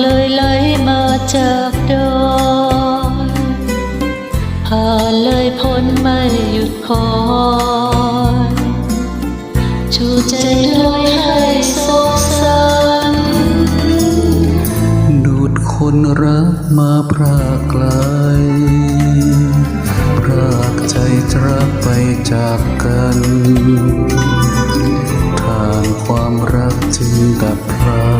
เลยไหลมาจากดอยผ่านเลยพ้นไม่หยุดคอยชูใจลอยให้โศกสันดูดคนรักมาพรากไกลพรากใจรักไปจากกันทางความรักจึงดับพลัน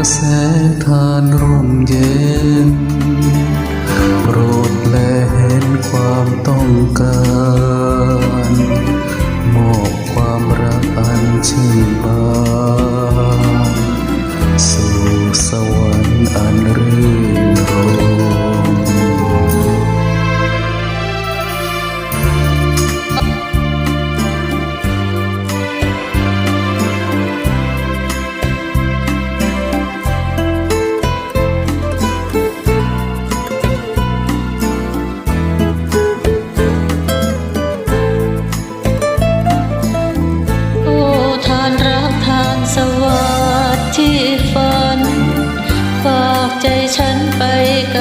ระแสทานร่มเย็น โปรดแลเห็นความต้องการมอบความรักอันชื่นบานสู่สวรรค์อันรื่น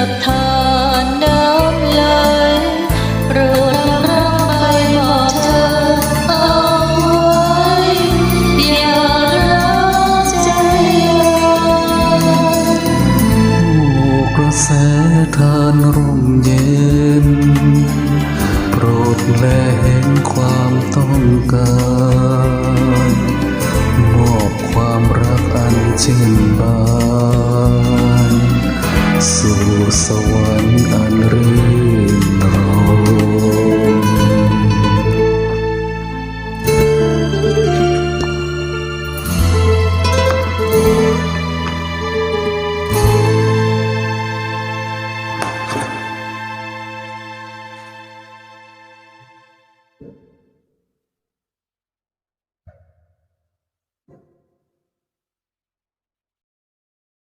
บทานน้ำไหลโปรดนำรักไปมอบเธอเอาไว้อย่าร้าวใจลอยโอ้กระแสทานร่มเย็น โปรดแลเห็นความต้องการมอบความรักอันชื่นบาน